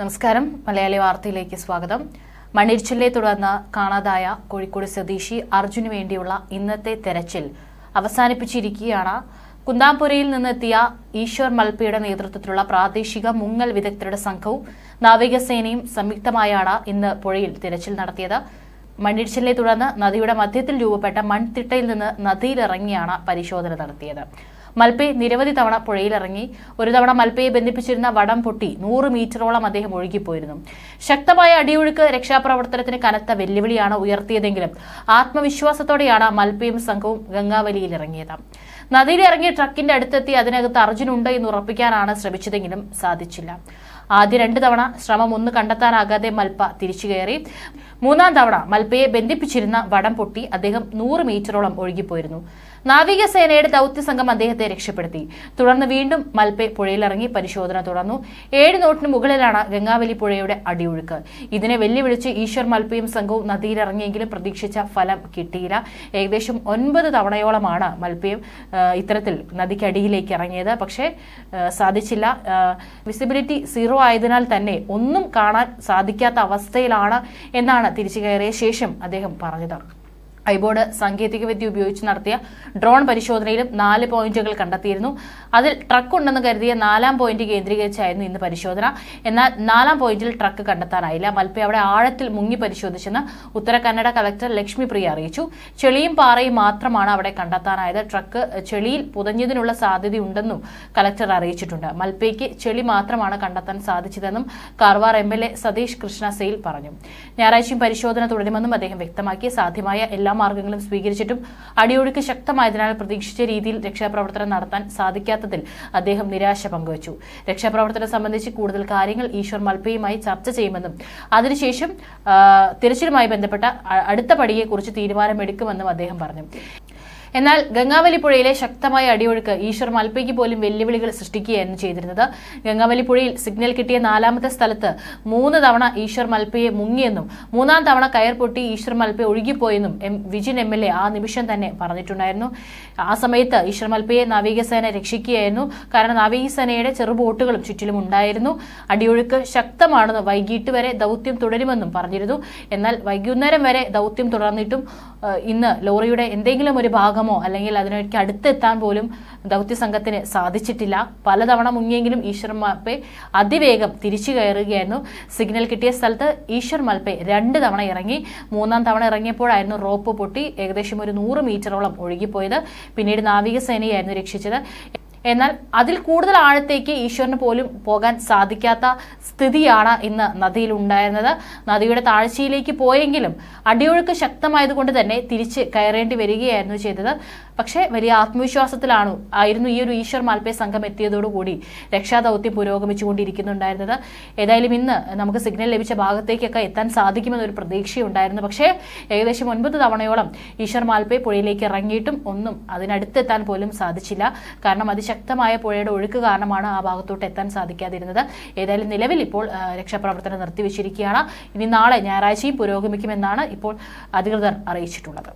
നമസ്കാരം. മലയാളി വാർത്തയിലേക്ക് സ്വാഗതം. മണ്ണിടിച്ചിലിനെ തുടർന്ന് കാണാതായ കോഴിക്കോട് സ്വദേശി അർജുന് വേണ്ടിയുള്ള ഇന്നത്തെ തെരച്ചിൽ അവസാനിപ്പിച്ചിരിക്കുകയാണ്. കുന്താംപുരയിൽ നിന്നെത്തിയ ഈശ്വർ മൽപ്പയുടെ നേതൃത്വത്തിലുള്ള പ്രാദേശിക മുങ്ങൽ വിദഗ്ധരുടെ സംഘവും നാവികസേനയും സംയുക്തമായാണ് ഇന്ന് പുഴയിൽ തിരച്ചിൽ നടത്തിയത്. മണ്ണിടിച്ചിലിനെ തുടർന്ന് നദിയുടെ മധ്യത്തിൽ രൂപപ്പെട്ട മൺതിട്ടയിൽ നിന്ന് നദിയിലിറങ്ങിയാണ് പരിശോധന നടത്തിയത്. മൽപ്പെ നിരവധി തവണ പുഴയിലിറങ്ങി. ഒരു തവണ മൽപ്പയെ ബന്ധിപ്പിച്ചിരുന്ന വടം പൊട്ടി നൂറ് മീറ്ററോളം അദ്ദേഹം ഒഴുകിപ്പോയിരുന്നു. ശക്തമായ അടിയൊഴുക്ക് രക്ഷാപ്രവർത്തനത്തിന് കനത്ത വെല്ലുവിളിയാണ് ഉയർത്തിയതെങ്കിലും ആത്മവിശ്വാസത്തോടെയാണ് മൽപ്പയും സംഘവും ഗംഗാവലിയിൽ ഇറങ്ങിയത് നദിയിലിറങ്ങിയ ട്രക്കിന്റെ അടുത്തെത്തി അതിനകത്ത് അർജുനുണ്ട് എന്ന് ഉറപ്പിക്കാനാണ് ശ്രമിച്ചതെങ്കിലും സാധിച്ചില്ല. ആദ്യ രണ്ട് തവണ ശ്രമം ഒന്ന് കണ്ടെത്താനാകാതെ മൽപ്പ തിരിച്ചു കയറി. മൂന്നാം തവണ മൽപ്പയെ ബന്ധിപ്പിച്ചിരുന്ന വടം പൊട്ടി അദ്ദേഹം നൂറ് മീറ്ററോളം ഒഴുകിപ്പോയിരുന്നു. നാവികസേനയുടെ ദൗത്യ സംഘം അദ്ദേഹത്തെ രക്ഷപ്പെടുത്തി. തുടർന്ന് വീണ്ടും മൽപ്പെ പുഴയിലിറങ്ങി പരിശോധന തുടർന്നു. ഏഴ് നോട്ടിന് മുകളിലാണ് ഗംഗാവലി പുഴയുടെ അടിയൊഴുക്ക്. ഇതിനെ വെല്ലുവിളിച്ച് ഈശ്വർ മൽപ്പയും സംഘവും നദിയിലിറങ്ങിയെങ്കിലും പ്രതീക്ഷിച്ച ഫലം കിട്ടിയില്ല. ഏകദേശം ഒൻപത് തവണയോളമാണ് മൽപ്പയും ഇത്തരത്തിൽ നദിക്കടിയിലേക്ക് ഇറങ്ങിയത്. പക്ഷേ സാധിച്ചില്ല. വിസിബിലിറ്റി സീറോ ആയതിനാൽ തന്നെ ഒന്നും കാണാൻ സാധിക്കാത്ത അവസ്ഥയിലാണ് എന്നാണ് തിരിച്ചു കയറിയ ശേഷം അദ്ദേഹം പറഞ്ഞത്. ഐബോർഡ് സാങ്കേതികവിദ്യ ഉപയോഗിച്ച് നടത്തിയ ഡ്രോൺ പരിശോധനയിലും നാല് പോയിന്റുകൾ കണ്ടെത്തിയിരുന്നു. അതിൽ ട്രക്ക് ഉണ്ടെന്ന് കരുതിയ നാലാം പോയിന്റ് കേന്ദ്രീകരിച്ചായിരുന്നു ഇന്ന് പരിശോധന. എന്നാൽ നാലാം പോയിന്റിൽ ട്രക്ക് കണ്ടെത്താനായില്ല. മൽപ്പ അവിടെ ആഴത്തിൽ മുങ്ങി പരിശോധിച്ചെന്ന് ഉത്തര കന്നഡ കളക്ടർ ലക്ഷ്മി പ്രിയ അറിയിച്ചു. ചെളിയും പാറയും മാത്രമാണ് അവിടെ കണ്ടെത്താനായത്. ട്രക്ക് ചെളിയിൽ പുതഞ്ഞതിനുള്ള സാധ്യതയുണ്ടെന്നും കളക്ടർ അറിയിച്ചിട്ടുണ്ട്. മൽപ്പയ്ക്ക് ചെളി മാത്രമാണ് കണ്ടെത്താൻ സാധിച്ചതെന്നും കാർവാർ എം സതീഷ് കൃഷ്ണ സെയിൽ പറഞ്ഞു. ഞായറാഴ്ചയും പരിശോധന തുടരുമെന്നും അദ്ദേഹം വ്യക്തമാക്കി. സാധ്യമായ എല്ലാ മാർഗങ്ങളും സ്വീകരിച്ചിട്ടും അടിയൊഴുക്ക് ശക്തമായതിനാൽ പ്രതീക്ഷിച്ച രീതിയിൽ രക്ഷാപ്രവർത്തനം നടത്താൻ സാധിക്കാത്തതിൽ അദ്ദേഹം നിരാശ പങ്കുവച്ചു. രക്ഷാപ്രവർത്തനം സംബന്ധിച്ച് കൂടുതൽ കാര്യങ്ങൾ ഈശ്വർ മൽപ്പയുമായി ചർച്ച ചെയ്യുമെന്നും അതിനുശേഷം തിരച്ചിലുമായി ബന്ധപ്പെട്ട അടുത്ത പടിയെക്കുറിച്ച് തീരുമാനമെടുക്കുമെന്നും അദ്ദേഹം പറഞ്ഞു. എന്നാൽ ഗംഗാവലി പുഴയിലെ ശക്തമായ അടിയൊഴുക്ക് ഈശ്വർ മൽപ്പയ്ക്ക് പോലും വെല്ലുവിളികൾ സൃഷ്ടിക്കുകയായിരുന്നു ചെയ്തിരുന്നത്. ഗംഗാവലി പുഴയിൽ സിഗ്നൽ കിട്ടിയ നാലാമത്തെ സ്ഥലത്ത് മൂന്ന് തവണ ഈശ്വർ മൽപ്പയെ മുങ്ങിയെന്നും മൂന്നാം തവണ കയർ പൊട്ടി Eshwar Malpe ഒഴുകിപ്പോയെന്നും M Vijin M L A ആ നിമിഷം തന്നെ പറഞ്ഞിട്ടുണ്ടായിരുന്നു. ആ സമയത്ത് ഈശ്വർ മൽപ്പയെ നാവികസേന രക്ഷിക്കുകയായിരുന്നു. കാരണം നാവികസേനയുടെ ചെറുബോട്ടുകളും ചുറ്റിലും ഉണ്ടായിരുന്നു. അടിയൊഴുക്ക് ശക്തമാണെന്ന് വൈകിട്ട് വരെ ദൗത്യം തുടരുമെന്നും പറഞ്ഞിരുന്നു. എന്നാൽ വൈകുന്നേരം വരെ ദൗത്യം തുടർന്നിട്ടും ഇന്ന് ലോറിയുടെ എന്തെങ്കിലും ഒരു ഭാഗമോ അല്ലെങ്കിൽ അതിനൊക്കെ അടുത്തെത്താൻ പോലും ദൗത്യ സംഘത്തിന് സാധിച്ചിട്ടില്ല. പലതവണ മുങ്ങിയെങ്കിലും ഈശ്വർ മൽപ്പെ അതിവേഗം തിരിച്ചു കയറുകയായിരുന്നു. സിഗ്നൽ കിട്ടിയ സ്ഥലത്ത് ഈശ്വർ മൽപ്പെ രണ്ട് തവണ ഇറങ്ങി. മൂന്നാം തവണ ഇറങ്ങിയപ്പോഴായിരുന്നു റോപ്പ് പൊട്ടി. ഏകദേശം ഒരു നൂറ് മീറ്ററോളം ഒഴുകിപ്പോയത്. പിന്നീട് നാവികസേനയായിരുന്നു രക്ഷിച്ചത്. എന്നാൽ അതിൽ കൂടുതൽ ആഴത്തേക്ക് ഈശ്വരന് പോലും പോകാൻ സാധിക്കാത്ത സ്ഥിതിയാണ് ഇന്ന് നദിയിൽ ഉണ്ടായിരുന്നത്. നദിയുടെ താഴ്ചയിലേക്ക് പോയെങ്കിലും അടിയൊഴുക്ക് ശക്തമായതുകൊണ്ട് തന്നെ തിരിച്ച് കയറേണ്ടി വരികയായിരുന്നു ചെയ്തത്. പക്ഷേ വലിയ ആത്മവിശ്വാസത്തിലാണ് ആയിരുന്നു ഈ ഒരു ഈശ്വർ മാൽപ്പേ സംഘം എത്തിയതോടുകൂടി രക്ഷാദൗത്യം പുരോഗമിച്ചുകൊണ്ടിരിക്കുന്നുണ്ടായിരുന്നത്. ഏതായാലും ഇന്ന് നമുക്ക് സിഗ്നൽ ലഭിച്ച ഭാഗത്തേക്കൊക്കെ എത്താൻ സാധിക്കുമെന്നൊരു പ്രതീക്ഷയുണ്ടായിരുന്നു. പക്ഷേ ഏകദേശം ഒൻപത് തവണയോളം ഈശ്വർ മാൽപ്പേ പുഴയിലേക്ക് ഇറങ്ങിയിട്ടും ഒന്നും അതിനടുത്തെത്താൻ പോലും സാധിച്ചില്ല. കാരണം അതിശക്തമായ പുഴയുടെ ഒഴുക്ക് കാരണമാണ് ആ ഭാഗത്തോട്ട് എത്താൻ സാധിക്കാതിരുന്നത്. ഏതായാലും നിലവിൽ ഇപ്പോൾ രക്ഷാപ്രവർത്തനം നിർത്തിവെച്ചിരിക്കുകയാണ്. ഇനി നാളെ ഞായറാഴ്ചയും പുരോഗമിക്കുമെന്നാണ് ഇപ്പോൾ അധികൃതർ അറിയിച്ചിട്ടുള്ളത്.